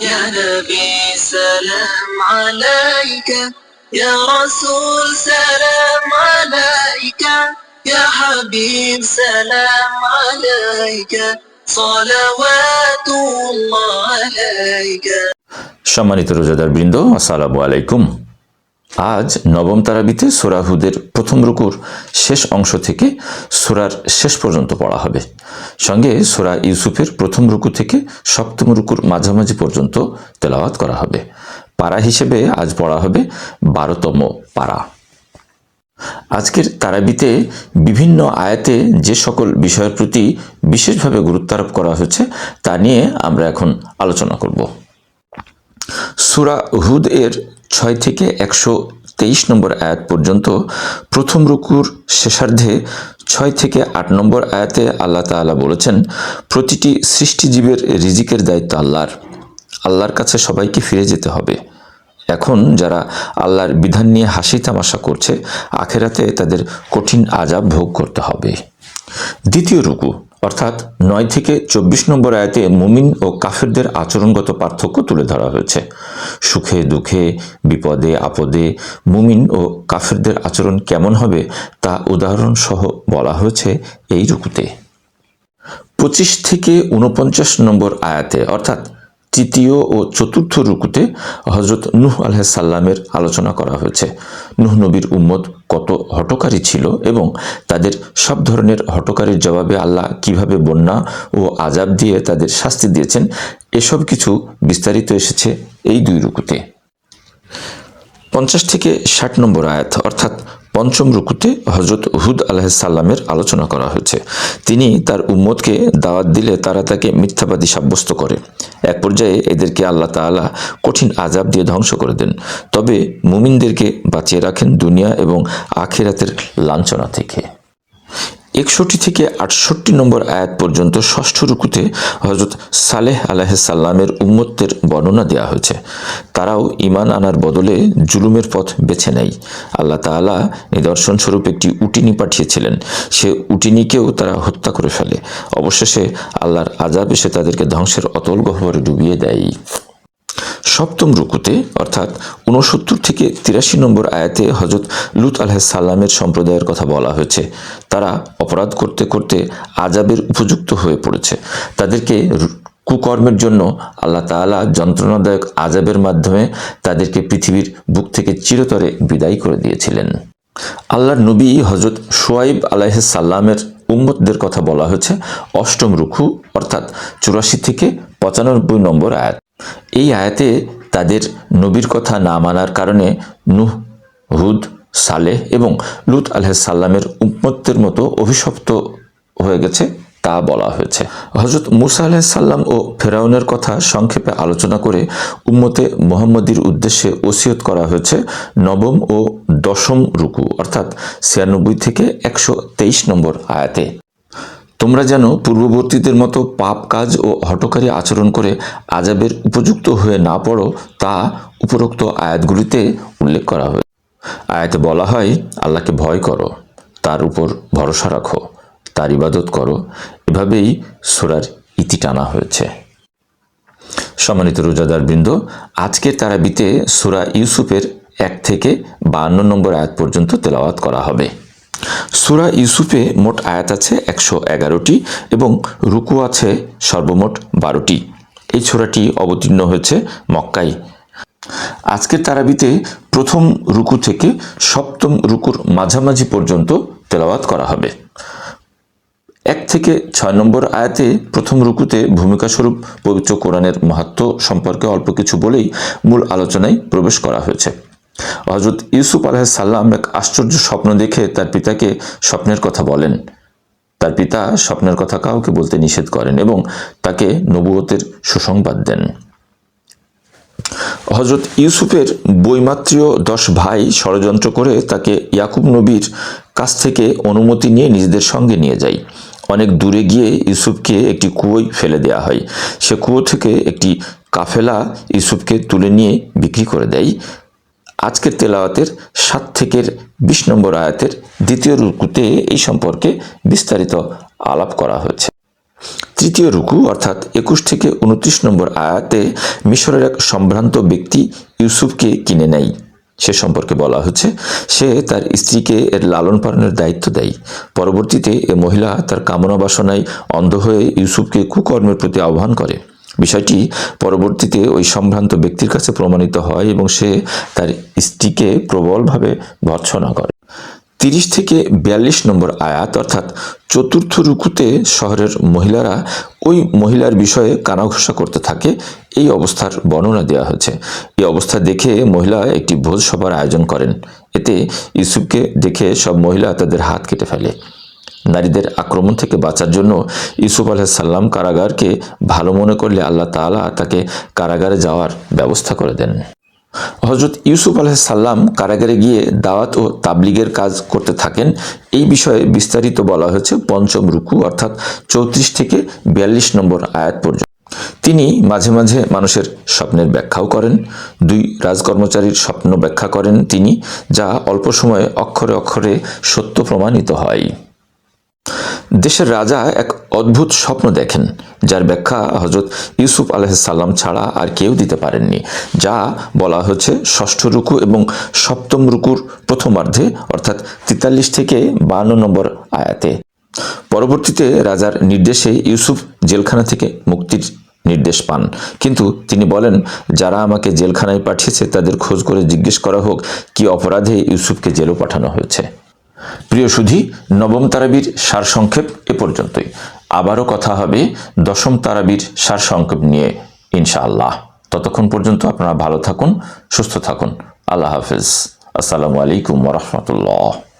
يا نبي سلام عليك يا رسول سلام عليك يا حبيب سلام عليك صلوات الله عليك সম্মানিত রোজাদার বৃন্দ আসসালামু আলাইকুম আজ নবম তারাবিতে সুরাহুদের প্রথম রুকুর শেষ অংশ থেকে সুরার শেষ পর্যন্ত পড়া হবে। সঙ্গে সুরা ইউসুফের প্রথম রুকু থেকে সপ্তম রুকুর মাঝামাঝি পর্যন্ত তেলাওয়াত করা হবে। পারা হিসেবে আজ পড়া হবে বারোতম পারা। আজকের তারাবিতে বিভিন্ন আয়াতে যে সকল বিষয়ের প্রতি বিশেষভাবে গুরুত্ব আরোপ করা হয়েছে, তা নিয়ে আমরা এখন আলোচনা করব। সুরা হুদ এর ছয় থেকে একশো তেইশ নম্বর আয়াত পর্যন্ত প্রথম রুকুর শেষার্ধে ছয় থেকে আট নম্বর আয়াতে আল্লাহ তাআলা বলেছেন, প্রতিটি সৃষ্টিজীবের রিজিকের দায়িত্ব আল্লাহর। আল্লাহর কাছে সবাইকে ফিরে যেতে হবে। এখন যারা আল্লাহর বিধান নিয়ে হাসি তামাশা করছে, আখেরাতে তাদের কঠিন আজাব ভোগ করতে হবে। দ্বিতীয় রুকু অর্থাৎ নয় থেকে চব্বিশ নম্বর আয়াতে মুমিন ও কাফেরদের আচরণগত পার্থক্য তুলে ধরা হয়েছে। সুখে, দুঃখে, বিপদে, আপদে মুমিন ও কাফেরদের আচরণ কেমন হবে তা উদাহরণ সহ বলা হয়েছে এই রুকুতে। পঁচিশ থেকে উনপঞ্চাশ নম্বর আয়াতে, অর্থাৎ তৃতীয় ও চতুর্থ রুকুতে হজরত নুহ আলহাসাল্লামের আলোচনা করা হয়েছে। নুহ নবীর উম্মত কত হটকারী ছিল এবং তাদের সব ধরনের হটকারীর জবাবে আল্লাহ কীভাবে বন্যা ও আজাব দিয়ে তাদের শাস্তি দিয়েছেন, এসব কিছু বিস্তারিত এসেছে এই দুই রুকুতে। পঞ্চাশ থেকে ষাট নম্বর আয়াত, অর্থাৎ পঞ্চম রুকুতে হজরত হুদ আলাহিসাল্লামের আলোচনা করা হয়েছে। তিনি তার উম্মতকে দাওয়াত দিলে তারা তাকে মিথ্যাবাদী সাব্যস্ত করে। এক পর্যায়ে এদেরকে আল্লাহ তালা কঠিন আজাব দিয়ে ধ্বংস করে দেন। তবে মুমিনদেরকে বাঁচিয়ে রাখেন দুনিয়া এবং আখেরাতের লাঞ্ছনা থেকে। একষট্টি থেকে আটষট্টি নম্বর আয়াত পর্যন্ত ষষ্ঠ রুকুতে হজরত সালেহ আলাহিসাল্লামের উম্মত্বের বর্ণনা দেওয়া হয়েছে। তারাও ইমান আনার বদলে জুলুমের পথ বেছে নেয়। আল্লাহ তাআলা নিদর্শন স্বরূপ একটি উটিনি পাঠিয়েছিলেন। সে উটিনিকেও তারা হত্যা করে ফেলে। অবশেষে আল্লাহর আজাব এসে তাদেরকে ধ্বংসের অতল গহ্বরে ডুবিয়ে দেয়। সপ্তম রুকুতে, অর্থাৎ উনসত্তর থেকে তিরাশি নম্বর আয়াতে হজরত লুত আলাহিসাল্লামের সম্প্রদায়ের কথা বলা হয়েছে। তারা অপরাধ করতে করতে আজাবের উপযুক্ত হয়ে পড়েছে। তাদেরকে কুকর্মের জন্য আল্লাহ তাআলা যন্ত্রণাদায়ক আজাবের মাধ্যমে তাদেরকে পৃথিবীর বুক থেকে চিরতরে বিদায় করে দিয়েছিলেন। আল্লাহর নবী হজরত সোয়াইব আলাইসাল্লামের উম্মতদের কথা বলা হয়েছে। অষ্টম রুখু অর্থাৎ চুরাশি থেকে পঁচানব্বই নম্বর আয়াত। এই আয়াতে তাদের নবীর কথা না মানার কারণে নুহ, হুদ, সালেহ এবং লুত আলহাসাল্লামের উম্মতের মতো অভিশপ্ত হয়ে গেছে তা বলা হয়েছে। হজরত মুসা আলাহিসাল্লাম ও ফেরাউনের কথা সংক্ষেপে আলোচনা করে উম্মতে মোহাম্মদীর উদ্দেশ্যে ওসিয়ত করা হয়েছে নবম ও দশম রুকু, অর্থাৎ ছিয়ানব্বই থেকে একশো তেইশ নম্বর আয়াতে। তোমরা যেন পূর্ববর্তীদের মতো পাপ কাজ ও হটকারী আচরণ করে আজাবের উপযুক্ত হয়ে না পড়ো, তা উপরোক্ত আয়াতগুলিতে উল্লেখ করা হয়েছে। আয়াতে বলা হয়, আল্লাহকে ভয় করো, তার উপর ভরসা রাখো, তার ইবাদত করো। এভাবেই সোরার ইতি টানা হয়েছে। সম্মানিত রোজাদার বৃন্দ, আজকের তারাবিতে সুরা ইউসুফের এক থেকে বান্ন নম্বর আয়াত পর্যন্ত তেলাওয়াত করা হবে। সুরা ইউসুফে মোট আয়াত আছে একশো এগারোটি এবং রুকু আছে সর্বমোট বারোটি। এই ছোরাটি অবতীর্ণ হয়েছে মক্কায়। আজকের তারাবিতে প্রথম রুকু থেকে সপ্তম রুকুর মাঝামাঝি পর্যন্ত তেলাওয়াত করা হবে। এক থেকে ছয় নম্বর আয়াতে প্রথম রুকুতে ভূমিকা স্বরূপ পবিত্র কোরআনের মাহাত্ম সম্পর্কে অল্প কিছু বলেই মূল আলোচনায় প্রবেশ করা হয়েছে। হজরত ইউসুফ আলাহিসাল্লাম এক আশ্চর্য স্বপ্ন দেখে তার পিতাকে স্বপ্নের কথা বলেন। তার পিতা স্বপ্নের কথা কাউকে বলতে নিষেধ করেন এবং তাকে নবুয়তের সুসংবাদ দেন। হজরত ইউসুফের বৈমাত্রীয় দশ ভাই ষড়যন্ত্র করে তাকে ইয়াকুব নবীর কাছ থেকে অনুমতি নিয়ে নিজেদের সঙ্গে নিয়ে যায়। অনেক দূরে গিয়ে ইউসুফকে একটি কুয়োয় ফেলে দেওয়া হয়। সে কুয়ো থেকে একটি কাফেলা ইউসুফকে তুলে নিয়ে বিক্রি করে দেয়। আজকের তেলাওয়াতের সাত থেকে বিশ নম্বর আয়াতের দ্বিতীয় রুকুতে এই সম্পর্কে বিস্তারিত আলাপ করা হয়েছে। তৃতীয় রুকু অর্থাৎ একুশ থেকে উনত্রিশ নম্বর আয়াতে মিশরের এক সম্ভ্রান্ত ব্যক্তি ইউসুফকে কিনে নেয়। সে সম্পর্কে বলা হচ্ছে সে তার স্ত্রীকে এর লালন পালনের দায়িত্ব দেয়। পরবর্তীতে এ মহিলা তার কামনা বাসনায় অন্ধ হয়ে ইউসুফকে কুকর্মের প্রতি আহ্বান করে। বিষয়টি পরবর্তীতে ওই সম্ভ্রান্ত ব্যক্তির কাছে প্রমাণিত হয় এবং সে তার স্ত্রীকে প্রবলভাবে ভর্ৎসনা করে। তিরিশ থেকে বিয়াল্লিশ নম্বর আয়াত, অর্থাৎ চতুর্থ রুকুতে শহরের মহিলারা ওই মহিলার বিষয়ে কানাঘোষা করতে থাকে, এই অবস্থার বর্ণনা দেওয়া হয়েছে। এই অবস্থা দেখে মহিলা একটি ভোজ সভার আয়োজন করেন। এতে ইউসুফকে দেখে সব মহিলা তাদের হাত কেটে ফেলে। নারীদের আক্রমণ থেকে বাঁচার জন্য ইউসুফ আলাহিসাল্লাম কারাগারকে ভালো মনে করলে আল্লাহ তাআলা তাকে কারাগারে যাওয়ার ব্যবস্থা করে দেন। হজরত ইউসুফ আলাহিসাল্লাম কারাগারে গিয়ে দাওয়াত ও তাবলিগের কাজ করতে থাকেন। এই বিষয়ে বিস্তারিত বলা হয়েছে পঞ্চম রুকু, অর্থাৎ চৌত্রিশ থেকে বিয়াল্লিশ নম্বর আয়াত পর্যন্ত। তিনি মাঝে মাঝে মানুষের স্বপ্নের ব্যাখ্যাও করেন, দুই রাজকর্মচারীর স্বপ্ন ব্যাখ্যা করেন তিনি, যা অল্প সময়ে অক্ষরে অক্ষরে সত্য প্রমাণিত হয়। দেশের রাজা এক অদ্ভুত স্বপ্ন দেখেন, যার ব্যাখ্যা হজরত ইউসুফ আলহাম ছাড়া আর কেউ দিতে পারেননি, যা বলা হচ্ছে ষষ্ঠ রুকু এবং সপ্তম রুকুর প্রথমার্ধে, অর্থাৎ তেতাল্লিশ থেকে বান্ন নম্বর আয়াতে। পরবর্তীতে রাজার নির্দেশে ইউসুফ জেলখানা থেকে মুক্তির নির্দেশ পান। কিন্তু তিনি বলেন, যারা আমাকে জেলখানায় পাঠিয়েছে তাদের খোঁজ করে জিজ্ঞেস করা হোক, কি অপরাধে ইউসুফকে জেলও পাঠানো হয়েছে? প্রিয় সুধি, নবম তারাবির সারসংক্ষেপ এ পর্যন্তই। আবারও কথা হবে দশম তারাবির সারসংক্ষেপ নিয়ে, ইনশাআল্লাহ। ততক্ষণ পর্যন্ত আপনারা ভালো থাকুন, সুস্থ থাকুন। আল্লাহ হাফেজ। আসসালামু আলাইকুম রহমতুল্লাহ।